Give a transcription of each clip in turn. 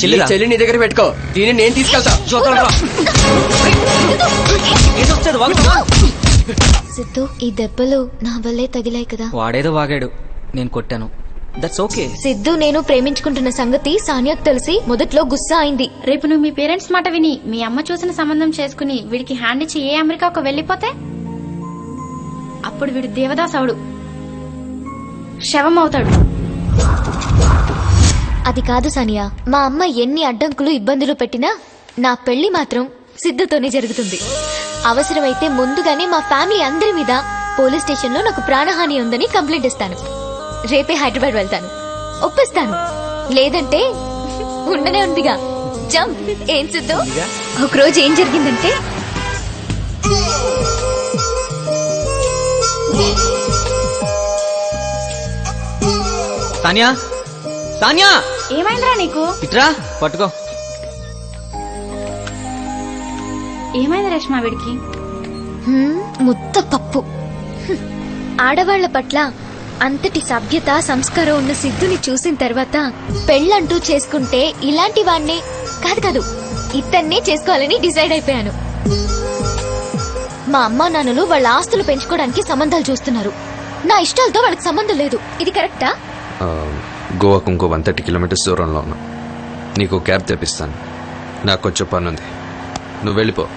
చెల్లిరా. చెల్లి నీ దగ్గర పెట్టుకో. దీన్ని నేను తీసుకెళ్తా. సిద్ధు ఈ దెబ్బలు నా వల్లే తగిలాయి కదా. వాడేదో వాగాడు. నేను కొట్టాను. దట్స్ ఓకే సిద్ధు నేను ప్రేమించుకుంటున్న సంగతి సానియాకు తెలిసి మొదట్లో గుస్సా అయింది. రేపు నువ్వు మీ పేరెంట్స్ మాట విని మీ అమ్మ చూసిన సంబంధం చేసుకుని వీడికి హ్యాండ్ ఇచ్చి ఏ అమెరికాకు వెళ్ళిపోతే? అప్పుడు వీడు దేవదాస్ అవుడు. శవం అవుతాడు అది కాదు సానియా. మా అమ్మ ఎన్ని అడ్డంకులు ఇబ్బందులు పెట్టినా నా పెళ్ళి మాత్రం సిద్ధుతోనే జరుగుతుంది. అవసరమైతే ముందుగానే మా ఫ్యామిలీ అందరి మీద పోలీస్ స్టేషన్లో నాకు ప్రాణహాని ఉందని కంప్లైంట్ ఇస్తాను. రేపే హైదరాబాద్ వెళ్తాను. ఒప్పిస్తాను. లేదంటే ఉండనే ఉందిగా. జంప్. ఏం సిద్ధు ఒకరోజు ఏం జరిగిందంటే సానియా? సానియా! ఏమైందిరా నీకు? ఇట్రా పట్టుకో. ఏమైంది రేష్మా వీడికి? హ్మ్, ముద్ద పప్పు. ఆడవాళ్ళ పట్ల అంతటి సభ్యత సంస్కారం ఉన్న సిద్ధుని చూసిన తర్వాత పెళ్ళంటూ చేసుకుంటే ఇలాంటి వాణ్ణే కాదు కాదు ఇతన్నే చేసుకోవాలని డిసైడ్ అయిపోయాను. మా అమ్మా నాన్నలు వాళ్ళ ఆస్తులు పెంచుకోవడానికి సంబంధాలు చూస్తున్నారు. నా ఇష్టాలతో వాళ్ళకి సంబంధం లేదు. ఇది కరెక్టా? ఆ, గోవాకు ఇంకో వన్ థర్టీ కిలోమీటర్స్ దూరంలో ఉన్నా. నీకు క్యాబ్ తెప్పిస్తాను. నాకు కొంచెం పని ఉంది నువ్వు వెళ్ళిపో.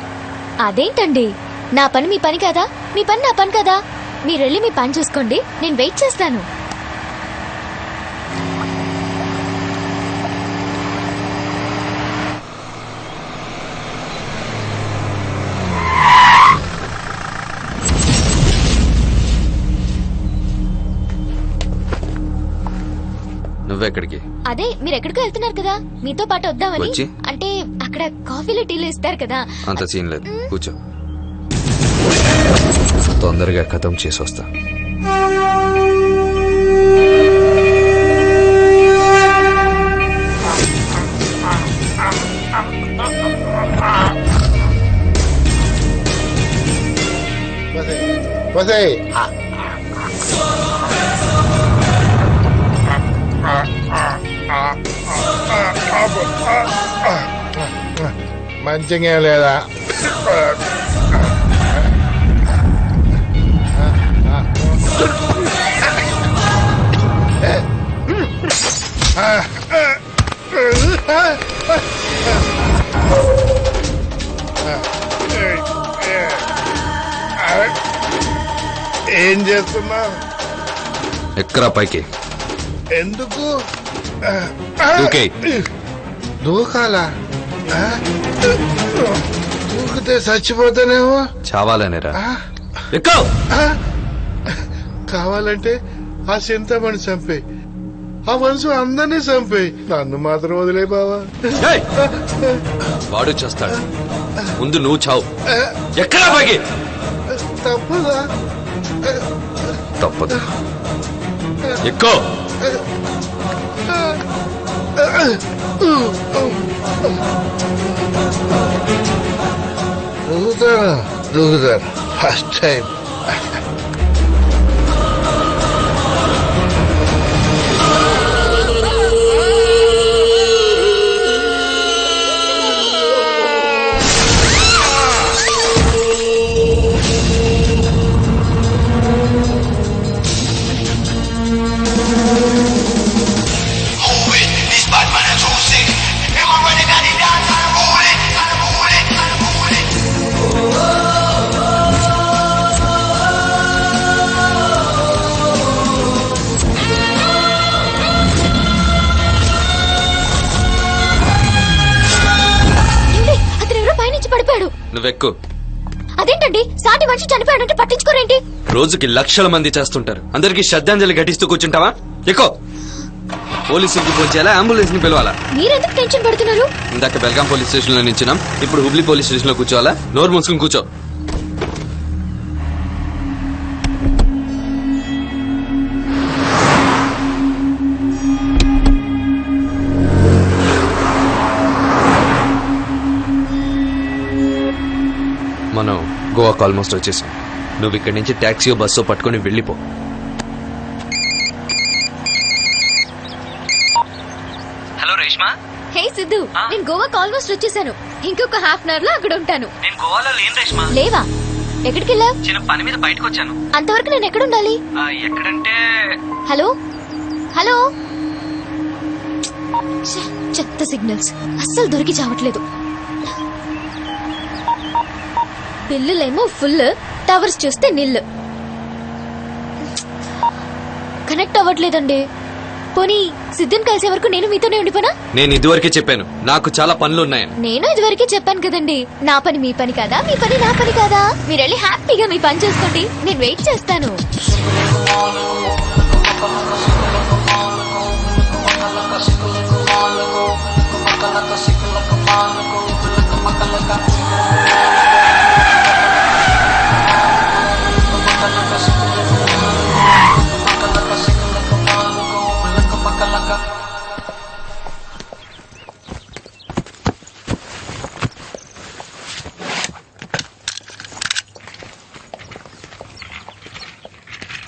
అదేంటండి? నా పని మీ పని కదా? మీ పని నా పని కదా? మీరు వెళ్ళి మీ పని చూసుకోండి. నేను వెయిట్ చేస్తాను. నువ్వెక్కడికి అదే మీరు ఎక్కడికో వెళ్తున్నారు కదా. మీతో పాటు వద్దామని. వచ్చి? అంటే అక్కడ కాఫీలు టీలు ఇస్తారు కదా. అంత సీన్ లేదు. కూర్చో. తొందరగా కథం చేసి వస్తా. వసే. మంచిగా లేదా ఏం చేస్తున్నావు? ఎక్కరా పైకి? ఎందుకు? దూకేయ్. దూకాలా? దూకితే చచ్చిపోతానేమో? చావాలనేరా. ఆ? ఎక్కు ఆ? కావాలంటే ఆ చింతమణి చంపేయి ఆ మనసు అందరినీ చంపేయి నన్ను మాత్రం వదిలే బావా! వాడు చేస్తాడు. ముందు నువ్వు చావు. ఎక్కడా పైకి తప్పదా? తప్పదు. ఎక్కువ! Look at that. Look at that. First time. నువ్వెక్కు. అదేంటండి? సాటి మనిషి చనిపోయాడంటే పట్టించుకోరేంటి? రోజుకి లక్షల మంది చేస్తుంటారు. అందరికి శ్రద్ధాంజలి ఘటిస్తూ కూర్చుంటావా? ఎక్కువ పోలీసులకు ఫోన్ చేయాలా? అంబులెన్స్ని పిలవాలా? మీరెందుకు టెన్షన్ పడుతున్నారు? ఇందాక బెల్గాం పోలీస్ స్టేషన్లో నించున్నాం. ఇప్పుడు హుబ్లీ పోలీస్ స్టేషన్లో కూర్చోవాలా? నోరు మూసుకుని కూర్చో. గోవాకు ఆల్మోస్ట్ వచ్చేసాం. నువ్వు ఇక్కడి నుంచి ట్యాక్సీ బస్సు పట్టుకొని వెళ్ళిపో. హలో రేష్మా. హే సిద్ధు నేను గోవాకి ఆల్మోస్ట్ వచ్చేసాను. ఇంకొక హాఫ్ అన్ అవర్లో అక్కడ ఉంటాను. నేను గోవాలో లేను రేష్మా. లేవా? ఎక్కడికి వెళ్ళావు చిన్న పని మీద బయటకు వచ్చాను అంతవరకు నేను ఎక్కడ ఉండాలి ఆ, ఎక్కడంటే హలో? హలో? ఛే, చెత్త సిగ్నల్స్. అస్సలు దొరికి చావట్లేదు. బిల్లులేమో ఫుల్ టవర్స్ చూస్తే నిల్లు. కనెక్ట్ అవ్వట్లేదండి. పోనీ సిద్ధుని కలిసే వరకు నేను మీతోనే ఉండిపోనా? నేను ఇదివరకే చెప్పాను. నాకు చాలా పనులు ఉన్నాయని నేను ఇదివరకే చెప్పాను కదండి. నా పని మీ పని కాదా? మీ పని నా పని కాదా? మీరు వెళ్ళి హ్యాపీగా మీ పని చేసుకోండి. నేను వెయిట్ చేస్తాను.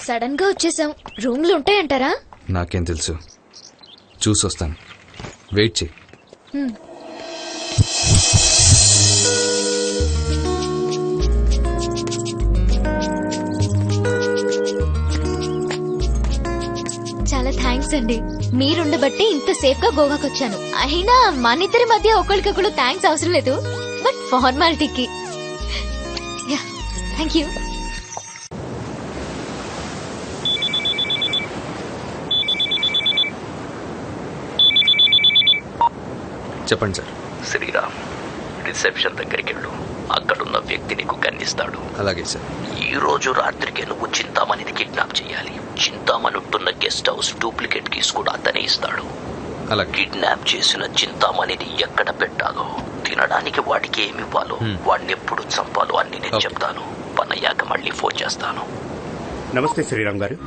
సడన్గా వచ్చేసాం. రూమ్లు ఉంటాయంటారా? నాకేం తెలుసు. చూసొస్తాను. వెయిట్ చేయి. చాలా థ్యాంక్స్ అండి. మీరుండబట్టి ఇంత సేఫ్గా గోవాకి వచ్చాను అయినా మన ఇద్దరి మధ్య ఒకరికొకరు థ్యాంక్స్ అవసరం లేదు. బట్ ఫార్మాలిటీకి థ్యాంక్ యూ చెప్పండి సార్. శ్రీరామ్ రిసెప్షన్ దగ్గరికి వెళ్ళు అక్కడున్న వ్యక్తి నీకు కన్నిస్తాడు అలాగే సార్. ఈ రోజు రాత్రికి నువ్వు చింతామణిని కిడ్నాప్ చేయాలి. చింతామణి ఉంటున్న గెస్ట్ హౌస్ డూప్లికేట్ కీస్ కూడా అతనే ఇస్తాడు. అలాగే. కిడ్నాప్ చేసిన చింతామణిని ఎక్కడ పెట్టాలో తినడానికి వాడికి ఏమి ఇవ్వాలో. వాడిని ఎప్పుడు చంపాలో అన్ని నేను. చెప్తాను. పనయ్యాక మళ్ళీ ఫోన్ చేస్తాను. నమస్తే శ్రీరామ్ గారు.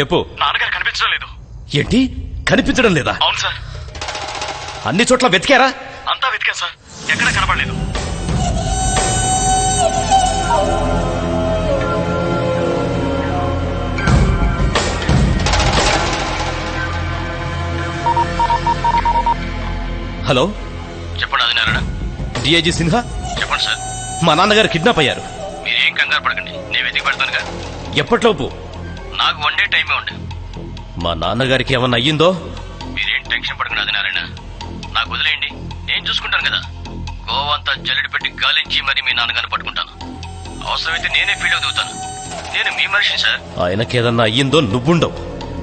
చెప్పు. నాన్నగారు కనిపించడం లేదు. ఏంటి? కనిపించడం లేదా? అవును సార్. అన్ని చోట్ల వెతికారా? అంతా వెతికా సార్. ఎక్కడ కనబడలేదు. హలో? చెప్పండి ఆదినారాయణ. డిఐజీ సిన్హా? చెప్పండి సార్. మా నాన్నగారు కిడ్నాప్ అయ్యారు. మీరేం కంగారు పడకండి. నేను వెతికి పెడతానుగా. ఎప్పట్లోపు? నాకు వన్ డే టైమే ఉండే. మా నాన్నగారికి ఏమన్నా అయ్యిందో? మీరేం టెన్షన్ పడకండి ఆదినారాయణ నాకు వదిలేయండి. నేను చూసుకుంటాను కదా. గోవా అంతా జల్లెడ పెట్టి గాలించి మరి మీ నాన్నగారిని పట్టుకుంటాను. అవసరమైతే నేనే ఫీల్డ్ దిగుతాను. నేను మీ మనిషిని సార్ ఆయనకేదన్నా అయ్యిందో నువ్వుండవు.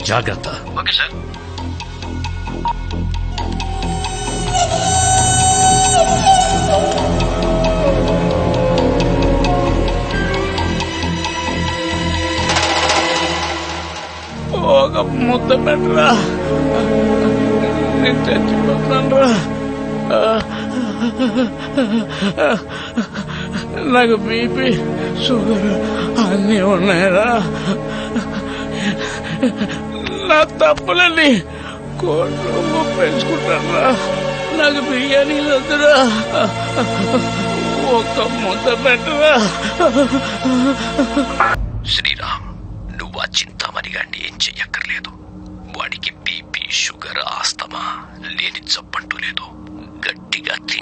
జాగ్రత్త. ఓకే సార్ ఒక ముద్ద పెట్టరా నేను చచ్చిపోతాను నాకు బీపీ షుగర్ అన్నీ ఉన్నాయరా. నా తప్పులన్నీ కోట్లు పెంచుకుంటారా నాకు బిర్యానీ వద్దురా. ఒక్క ముద్ద పెట్టరా శ్రీరామ్. నువ్వు ఆ చింతామణి ఏం చెయ్యక్కర్లేదు. వాడికి బీపీ షుగర్ ఆస్తమా లేని జబ్బంటూ లేదు. గట్టిగా తింటే